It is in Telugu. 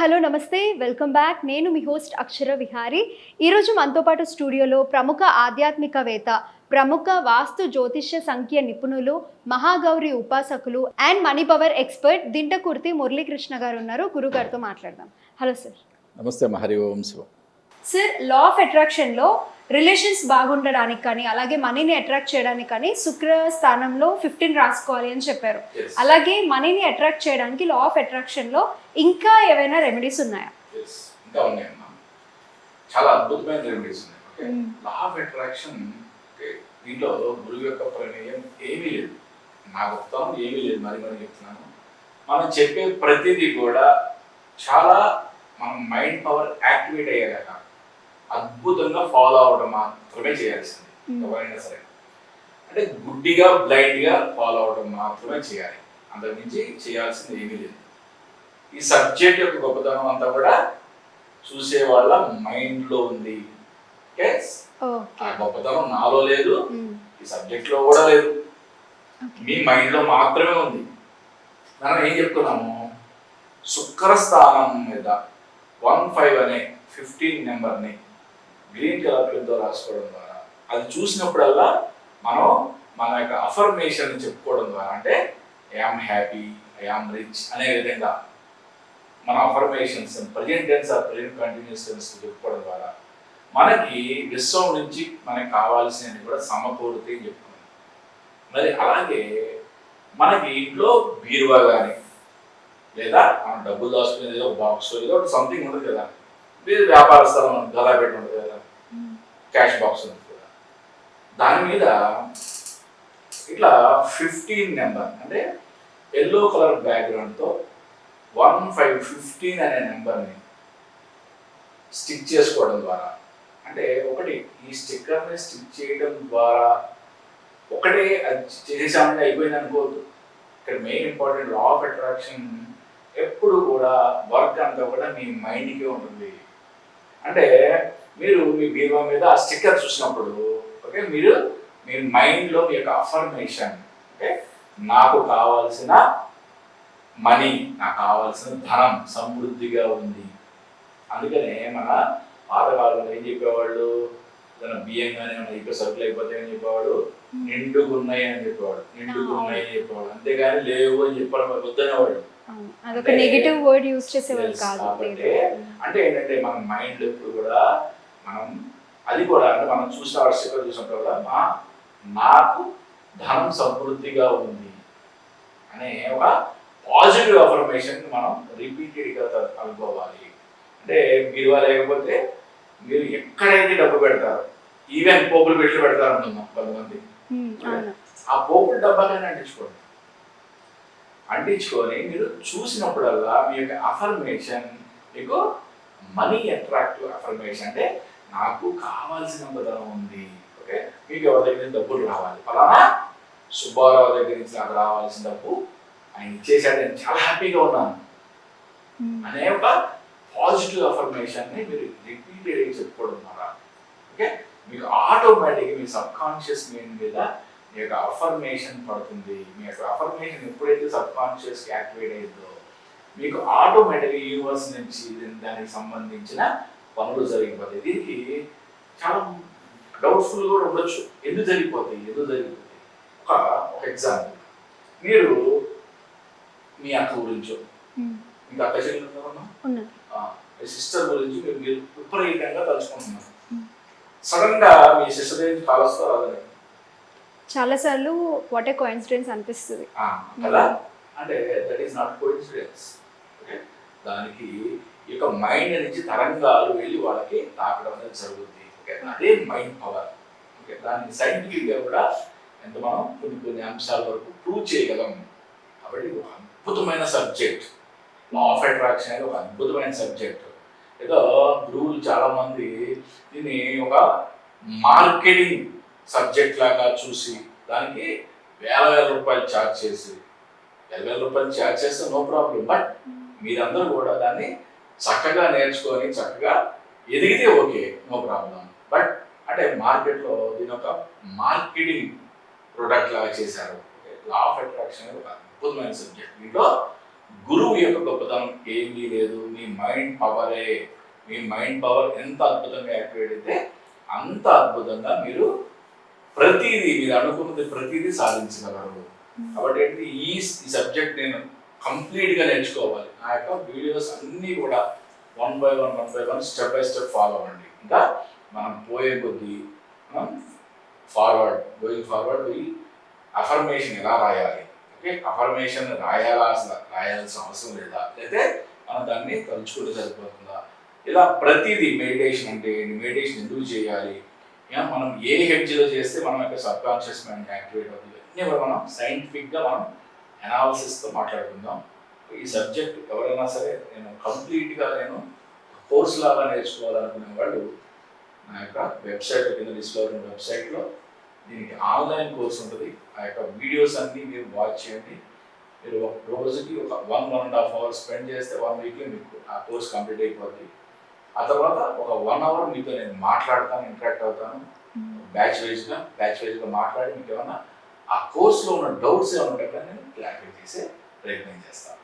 హలో నమస్తే. Welcome back. నేను మీ హోస్ట్ అక్షర విహారి. ఈరోజు మనతో పాటు స్టూడియోలో ప్రముఖ ఆధ్యాత్మికవేత్త ప్రముఖ వాస్తు జ్యోతిష్య సంఖ్య నిపుణులు మహాగౌరి ఉపాసకులు and money power expert Dintakurthi Muralikrishna గారు ఉన్నారు. గురువు గారితో మాట్లాడదాం. Hello sir. Namaste Hari Om Shivam. Sir law of అట్రాక్షన్లో relations బాగుండడానికి కానీ అలాగే మనీని అట్రాక్ట్ చేయడానికి కానీ శుక్ర స్థానంలో ఫిఫ్టీన్ రాసుకోవాలి అని చెప్పారు. అలాగే మనీని అట్రాక్ట్ చేయడానికి లా ఆఫ్ అట్రాక్షన్లో ఇంకా ఏవైనా రెమెడీస్ ఉన్నాయా? ఇంకా ఉన్నాయమ్మా. చాలా అద్భుతమైన రెమెడీస్ ఉన్నాయి. లా ఆఫ్ అట్రాక్షన్ దీంట్లో గురువు యొక్క ప్రమేయం ఏమీ లేదు. నా గొప్పతనం ఏమీ లేదు. మరి మరి చెప్తున్నాను. మనం చెప్పే ప్రతిదీ కూడా చాలా మన మైండ్ పవర్ యాక్టివేట్ అయ్యేలాగా అద్భుతంగా ఫాలో అవడం మాత్రమే చేయాల్సింది. ఎవరైనా సరే. అంటే గుడ్డిగా బ్లైండ్గా ఫాలో అవడం మాత్రమే చేయాలి. అంతకుమించి చేయాల్సింది ఏమీ లేదు. ఈ సబ్జెక్ట్ యొక్క గొప్పతనం అంతా కూడా చూసే వాళ్ళ మైండ్లో ఉంది. ఆ గొప్పతనం నాలో లేదు ఈ సబ్జెక్ట్లో కూడా లేదు. మీ మైండ్లో మాత్రమే ఉంది. మనం ఏం చెప్తున్నాము? శుక్ర స్థానం మీద వన్ ఫైవ్ అనే ఫిఫ్టీన్ నెంబర్ని గ్రీన్ కలర్ పెన్తో రాసుకోవడం ద్వారా అది చూసినప్పుడల్లా మనం మన యొక్క అఫర్మేషన్ చెప్పుకోవడం ద్వారా అంటే ఐఆమ్ హ్యాపీ ఐఆమ్ రిచ్ అనే విధంగా మన affirmations present tense or present continuous tense చెప్పుకోవడం ద్వారా మనకి విశ్వం నుంచి మనకి కావాల్సినవి కూడా సమకూరుతాయి అని చెప్పుకున్నాం. మరి అలాగే మనకి ఇంట్లో బీరువా కానీ లేదా మనం డబ్బులు దాచుకునేది ఏదో బాక్స్ ఏదో సంథింగ్ ఉంటుంది కదా మీరు వ్యాపార స్థలం గలా పెట్టి ఉంటుంది కదా. క్యాష్ బాక్స్ ఉంటుంది కదా దాని మీద ఇట్లా ఫిఫ్టీన్ నెంబర్ అంటే ఎల్లో కలర్ బ్యాక్గ్రౌండ్తో వన్ ఫైవ్ ఫిఫ్టీన్ అనే నెంబర్ని స్టిక్ చేసుకోవడం ద్వారా అంటే ఒకటి ఈ స్టిక్కర్ని స్టిక్ చేయడం ద్వారా ఒకటే అది చేసేసామంటే అయిపోయింది అనుకోవద్దు. ఇక్కడ main important law of attraction ఎప్పుడు కూడా వర్క్ అంతా కూడా మీ మైండ్కే ఉంటుంది. అంటే మీరు మీ బీరువా మీద ఆ స్టిక్కర్ చూసినప్పుడు ఓకే మీరు మీ మైండ్లో మీ యొక్క అఫర్మేషన్ ఓకే నాకు కావాల్సిన మనీ నాకు కావాల్సిన ధనం సమృద్ధిగా ఉంది. అందుకనే మన పాతకాలంలో ఏం చెప్పేవాళ్ళు? ఏదైనా బియ్యం కానీ ఏమైనా ఇక్కడ సరుకులు అయిపోతే ఏం చెప్పేవాడు? నిండుగున్నాయి అని చెప్పేవాడు. నిండుగున్నాయి అని చెప్పేవాడు. అంతేగాని లేవు అని చెప్పడం వద్దనేవాడు. అదొక నెగిటివ్ వర్డ్ యూజ్ చేసేవాళ్ళు కాదు అంటే ఏంటంటే మన మైండ్ ఎప్పుడు కూడా మనం అది కూడా అంటే మనం చూసిన వాడు స్టిక్కర్ చూసినప్పుడు కూడా మా నాకు ధనం సమృద్ధిగా ఉంది అనే ఒక పాజిటివ్ అఫర్మేషన్ మనం రిపీటెడ్గా అనుకోవాలి. అంటే మీరు లేకపోతే మీరు ఎక్కడైతే డబ్బు పెడతారో ఈవెన్ పోపులు పెట్టి పెడతారు అంటున్నాం కొంతమంది ఆ పోపుల డబ్బాలైనా అంటించుకోండి. అంటించుకొని మీరు చూసినప్పుడల్లా మీ యొక్క అఫర్మేషన్ మీకు మనీ అట్రాక్టివ్ అఫర్మేషన్ అంటే నాకు కావాల్సిన ధనం ఉంది. ఓకే మీకు ఎవరి దగ్గర నుంచి డబ్బులు రావాలి? ఫలానా? సుబ్బారావు దగ్గర నుంచి నాకు రావాల్సిన డబ్బు ఆయన ఇచ్చేసాడు నేను చాలా హ్యాపీగా ఉన్నాను. ఉమ్, అనే ఒక పాజిటివ్ అఫర్మేషన్ని మీరు రిపీటెడ్గా చెప్పుకోవడం ద్వారా ఓకే మీకు ఆటోమేటిక్గా మీ సబ్ కాన్షియస్ మైండ్ మీద మీ యొక్క అఫర్మేషన్ పడుతుంది. మీ యొక్క అఫర్మేషన్ ఎప్పుడైతే సబ్ కాన్షియస్కి యాక్టివేట్ అయ్యిందో మీకు ఆటోమేటిక్గా యూనివర్స్ నుంచి దీని- దానికి సంబంధించిన పనులు జరిగిపోతాయి. దీనికి చాలా డౌట్ఫుల్ కూడా ఉండొచ్చు. ఎందుకు జరిగిపోతాయి? ఎందుకు జరిగిపోతాయి? ఒక ఒక ఎగ్జాంపుల్ మీరు మీ అక్క గురించో మీకు అక్క చెల్లెలు మీ సిస్టర్ గురించి మీరు విపరీతంగా తలుచుకుంటున్నారు. సడన్గా మీ సిస్టర్ గురించి కాలొస్తా రాదని చాలాసార్లు వాట్ ఏ కోయిన్సిడెన్స్ అనిపిస్తుంది. కదా? అంటే that is not coincidence okay దానికి ఈ యొక్క మైండ్ నుంచి తరంగాలు వెళ్ళి వాళ్ళకి తాకడం అనేది జరుగుతుంది ఓకే అదే మైండ్ పవర్ ఓకే దాన్ని సైంటిఫిక్గా కూడా ఎంత మనం కొన్ని కొన్ని అంశాల వరకు ప్రూవ్ చేయగలం. కాబట్టి ఒక అద్భుతమైన సబ్జెక్ట్ లా ఆఫ్ అట్రాక్షన్ అనేది ఒక అద్భుతమైన సబ్జెక్ట్ ఏదో గురువులు చాలా మంది దీన్ని ఒక మార్కెటింగ్ సబ్జెక్ట్ లాగా చూసి దానికి వేల వేల రూపాయలు ఛార్జ్ చేసి వేల వేల రూపాయలు ఛార్జ్ చేస్తే నో ప్రాబ్లం బట్ మీరందరూ కూడా దాన్ని చక్కగా నేర్చుకొని చక్కగా ఎదిగితే ఓకే నో ప్రాబ్లం బట్ అంటే మార్కెట్లో దీని ఒక మార్కెటింగ్ ప్రొడక్ట్ లాగా చేశారు. లా ఆఫ్ అట్రాక్షన్ అనేది ఒక అద్భుతమైన సబ్జెక్ట్ దీంట్లో గురువు యొక్క గొప్పతనం ఏమీ లేదు. మీ మైండ్ పవరే మీ మైండ్ పవర్ ఎంత అద్భుతంగా యాక్టివేట్ అయితే అంత అద్భుతంగా మీరు ప్రతిదీ మీరు అనుకున్నది ప్రతిదీ సాధించగలరు. కాబట్టి ఏంటి ఈ ఈ సబ్జెక్ట్ నేను కంప్లీట్గా నేర్చుకోవాలి. నా యొక్క వీడియోస్ అన్నీ కూడా one by one one by one step by step follow అవ్వండి. ఇంకా మనం పోయే కొద్దీ మనం ఫార్వర్డ్ గోయింగ్ ఫార్వర్డ్ ఈ అఫర్మేషన్ ఎలా రాయాలి? ఓకే అఫర్మేషన్ రాయాలా అసలు రాయాల్సిన అవసరం లేదా? అయితే మనం దాన్ని తలుచుకుంటే సరిపోతుందా? ఇలా ప్రతిదీ మెడిటేషన్ అంటే మెడిటేషన్ ఎందుకు చేయాలి? మనం ఏ హెడ్జ్లో చేస్తే మనం యొక్క సబ్ కాన్షియస్ మైండ్ యాక్టివేట్ అవుతుంది. ఇవన్నీ కూడా మనం సైంటిఫిక్గా మనం అనాలసిస్తో మాట్లాడుకుందాం. ఈ సబ్జెక్ట్ ఎవరైనా సరే నేను కంప్లీట్గా నేను కోర్స్ లాగా నేర్చుకోవాలనుకునే వాళ్ళు నా యొక్క వెబ్సైట్ కింద డిస్ప్లే ఉన్న వెబ్సైట్లో దీనికి ఆన్లైన్ కోర్స్ ఉంటుంది. ఆ యొక్క వీడియోస్ అన్నీ మీరు వాచ్ చేయండి. మీరు ఒక రోజుకి ఒక one one and half hour spend చేస్తే వన్ వీక్లో మీకు ఆ కోర్స్ కంప్లీట్ అయిపోతుంది ఆ తర్వాత ఒక వన్ అవర్ మీతో నేను మాట్లాడతాను ఇంటరాక్ట్ అవుతాను. బ్యాచ్ వైజ్గా బ్యాచ్ వైజ్గా మాట్లాడి మీకు ఏమైనా ఆ కోర్స్లో ఉన్న డౌట్స్ ఏమైనా కూడా నేను క్లారిఫై చేసే ప్రయత్నం చేస్తాను.